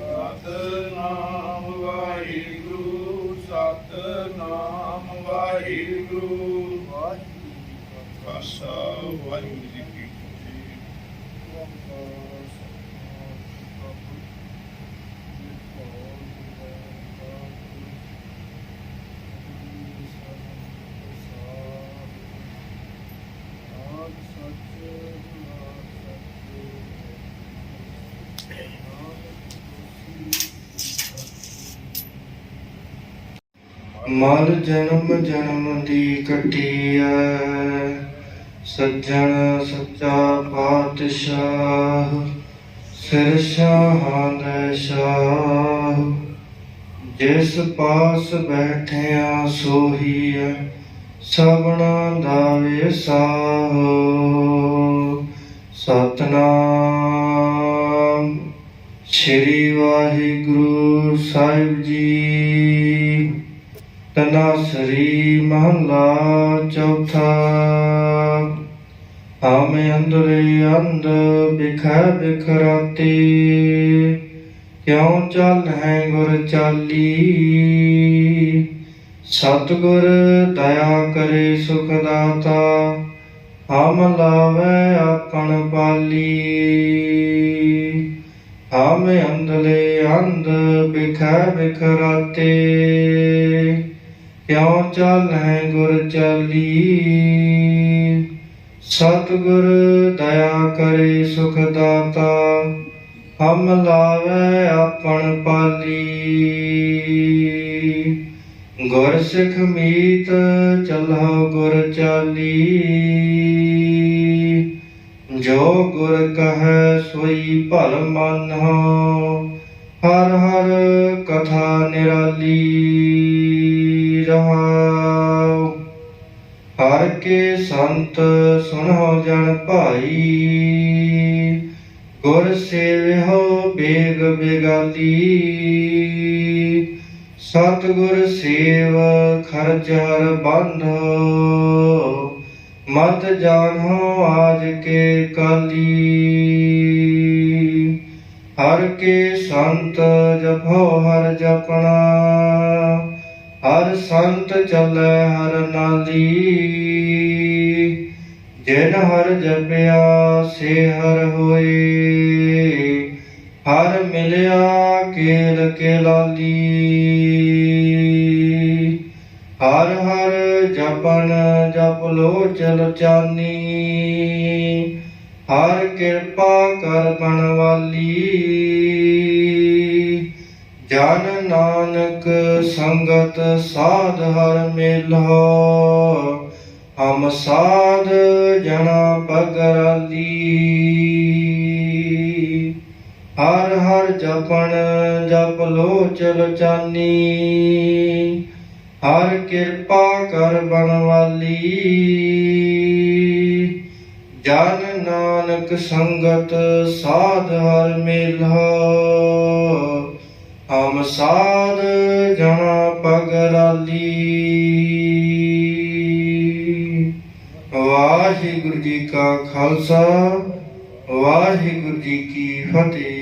ਸਤਨਾਮ ਵਾਹਿਗੁਰੂ ਸਤਨਾਮ ਵਾਹਿਗੁਰੂ ਵਾਹਿਗੁਰੂ ਖਾਲਸਾ ਵਾਹਿਗੁਰੂ ਜੀ ਕੀ ਫਤਿਹ ਮਲ ਜਨਮ ਜਨਮ ਦੀ ਕਟਿਆ ਸੱਜਣ ਸੱਚਾ ਪਾਤਸ਼ਾਹ, ਸਿਰ ਸ਼ਾਹਾਂ ਦਾ ਸ਼ਾਹ। ਜਿਸ ਪਾਸ ਬੈਠਿਆ ਸੋਹੀਐ, ਸਭਨਾ ਦਾ ਵਿਸਾਹੋ। ਸਤਨਾਮ, ਸ੍ਰੀ ਵਾਹਿਗੁਰੂ ਸਾਹਿਬ ਜੀ। ਤਨਾਸਰੀ ਮਹਲਾ ਚੌਥਾ। ਆਮੇ ਅੰਦਰੇ ਅੰਧ ਬਿਖੈ ਬਿਖਰਾਤੇ, ਕਿਉ ਚੱਲ ਹੈ ਗੁਰ ਚਾਲੀ? ਸਤਿਗੁਰ ਦਇਆ ਕਰੇ ਸੁਖ ਦਾਤਾ ਹਮ ਲਾਵੇ ਆਪਣ ਪਾਲੀ। ਆਮੇ ਅੰਧਲੇ ਅੰਧ ਬਿਖੈ ਬਿਖਰਾਤੇ ਕਿਉ ਚੱਲ ਹੈ ਗੁਰ ਚਾਲੀ? ਸਤਿਗੁਰ ਦਇਆ ਕਰੇ ਸੁਖ ਦਾਤਾ, ਹਮ ਲਾਵੇ ਆਪਣ ਪਾਲੀ। ਗੁਰ ਸਿੱਖ ਮੀਤ ਚਲਹੁ ਗੁਰ ਚਾਲੀ। ਜੋ ਗੁਰ ਕਹੈ ਸੋਈ ਭਲ ਮੰਨਹੁ, ਹਰ ਹਰ ਕਥਾ ਨਿਰਾਲੀ। ਰਹਾਉ ਹਰ ਕੇ ਸੰਤ ਸੁਣੋ ਜਨ ਭਾਈ। ਗੁਰ ਸੇਵਿਓ ਬੇਗ ਬੇਗਾਲੀ ਸਤ ਗੁਰ ਸੇਵ ਖਰਜ ਹਰ ਬੰਧ। ਮਤ ਜਾਣੋ ਆਜ ਕੇ ਕਾਲੀ। ਹਰ ਕੇ ਸੰਤ ਜਪੋ ਹਰ ਜਪਣਾ। ਹਰ ਸੰਤ ਚੱਲੈ ਹਰ ਨਾਲੀ। ਜਿਨ ਹਰ ਜਪਿਆ, ਸੇ ਹਰ ਹੋਏ। ਹਰ ਮਿਲਿਆ, ਕੇਲ ਕੇ ਲਾਲੀ। ਹਰ ਹਰ ਜਪਨ ਜਪ ਲੋ ਚਲ ਚਾਨੀ। ਹਰ ਕਿਰਪਾ ਕਰ ਬਣ ਵਾਲੀ। ਜਨ ਨਾਨਕ ਸੰਗਤ ਸਾਧ ਹਰ ਮੇਲੋ, ਹਮ ਸਾਧ ਜਣਾ ਪਗਰਾਲੀ ਹਰ ਹਰ ਜਪਣ ਜਪ ਲੋ ਲੋਚਨ ਚਾਨੀ, ਹਰ ਕਿਰਪਾ ਕਰ ਬਣਵਾਲੀ ਜਨ ਨਾਨਕ ਸੰਗਤ ਸਾਧ ਹਰ ਮੇਲਾ ਹਮ ਸਾਧ ਜਣਾ ਪਗਰਾਲੀ। ਵਾਹਿਗੁਰੂ ਜੀ ਕਾ ਖਾਲਸਾ ਵਾਹਿਗੁਰੂ ਜੀ ਕੀ ਫਤਿਹ।